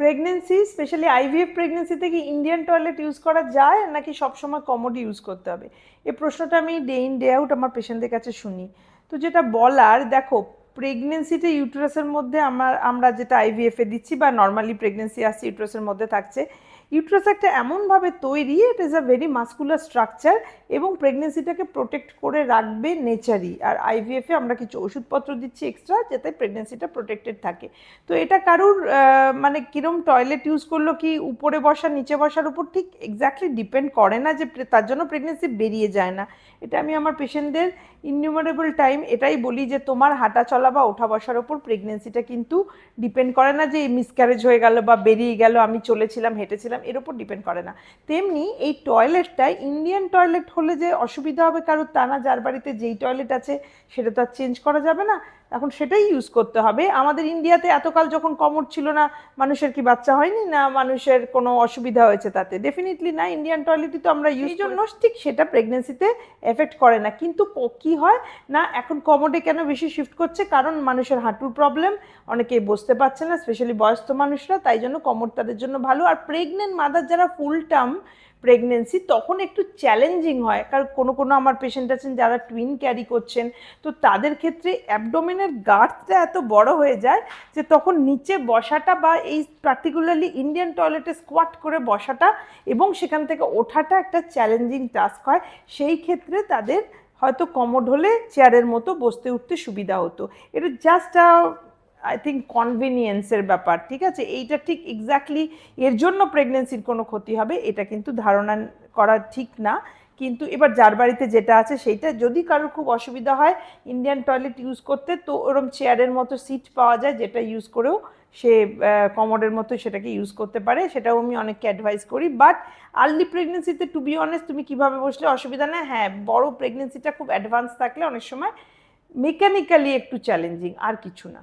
Pregnancy specially IVF প্রেগনেন্সিতে কি Indian toilet use করা যায়, নাকি সবসময় কমোডি ইউজ করতে হবে? এ প্রশ্নটা আমি ডে ইন ডে আউট আমার পেশেন্টদের কাছে শুনি। তো যেটা বলার, দেখো প্রেগনেন্সিতে ইউটারাসের মধ্যে আমার, আমরা যেটা আইভিএফে দিচ্ছি বা নর্মালি প্রেগনেন্সি আসছে ইউটারাসের মধ্যে থাকছে ইউটারাস একটা এমনভাবে তৈরি it is a very muscular structure এবং প্রেগনেন্সিটাকে প্রোটেক্ট করে রাখবে নেচারই আর আইভিএফে আমরা কিছু ওষুধপত্র দিচ্ছি এক্সট্রা যাতে প্রেগনেন্সিটা প্রোটেক্টেড থাকে। তো এটা কারুর মানে কিরম টয়লেট ইউজ করল কি, উপরে বসা, নিচে বসার উপর ঠিক এক্স্যাক্টলি ডিপেন্ড করে না যে তার জন্য প্রেগনেন্সি বেরিয়ে যায় না। এটা আমি আমার পেশেন্টদের ইনিউমারেবল টাইম এটাই বলি যে তোমার হাঁটা চলা বা ওঠা বসার ওপর প্রেগনেন্সিটা কিন্তু ডিপেন্ড করে না যে মিসক্যারেজ হয়ে গেল বা বেরিয়ে গেল, আমি চলেছিলাম, হেঁটেছিলাম এর উপর ডিপেন্ড করে না। তেমনি এই টয়লেটটাই ইন্ডিয়ান টয়লেট হলে যে অসুবিধা হবে কারোর তা না, যার বাড়িতে যেই টয়লেট আছে সেটা তো আর চেঞ্জ করা যাবে না। এখন সেটাই ইউজ করতে হবে। আমাদের ইন্ডিয়াতে এতকাল যখন কমর ছিল না মানুষের কি বাচ্চা হয়নি না মানুষের কোনো অসুবিধা হয়েছে তাতে? ডেফিনেটলি না ইন্ডিয়ান টয়লেটই তো আমরা ইউজ জন্য ঠিক সেটা প্রেগনেন্সিতে এফেক্ট করে না। কিন্তু কি হয় না এখন কমোডে কেন বেশি শিফট করছে? কারণ মানুষের হাঁটুর প্রবলেম অনেকে বসতে পারছে না স্পেশালি বয়স্ক মানুষরা তাই জন্য কমর তাদের জন্য ভালো। আর প্রেগনেন্ট মাদার যারা ফুল টার্ম প্রেগনেন্সি তখন একটু চ্যালেঞ্জিং হয়। কারণ কোনো কোনো আমার পেশেন্ট আছেন যারা টুইন ক্যারি করছেন, তো তাদের ক্ষেত্রে অ্যাবডোমেনের গার্থটা এত বড় হয়ে যায় যে তখন নিচে বসাটা বা এই পার্টিকুলারলি ইন্ডিয়ান টয়লেটে স্কোয়াট করে বসাটা এবং সেখান থেকে ওঠাটা একটা চ্যালেঞ্জিং টাস্ক হয়। সেই ক্ষেত্রে তাদের হয়তো কমোড হলে চেয়ারের মতো বসতে উঠতে সুবিধা হতো। এটা জাস্ট আই থিঙ্ক কনভিনিয়েন্সের ব্যাপার, ঠিক আছে? এইটা ঠিক এক্স্যাক্টলি এর জন্য প্রেগনেন্সির কোনো ক্ষতি হবে, এটা কিন্তু ধারণা করা ঠিক না। কিন্তু এবার যার বাড়িতে যেটা আছে সেইটা, যদি কারোর খুব অসুবিধা হয় ইন্ডিয়ান টয়লেট ইউজ করতে, তো ওরম চেয়ারের মতো সিট পাওয়া যায়, যেটা ইউজ করেও সে কমোডের মতো সেটাকে ইউজ করতে পারে। সেটাও আমি অনেককে অ্যাডভাইস করি। বাট আর্লি প্রেগনেন্সিতে টু বি অনেস্ট তুমি কীভাবে বসলে অসুবিধা নেই হ্যাঁ বড় প্রেগনেন্সিটা খুব অ্যাডভান্স থাকলে অনেক সময় মেকানিক্যালি একটু চ্যালেঞ্জিং আর কিছু না।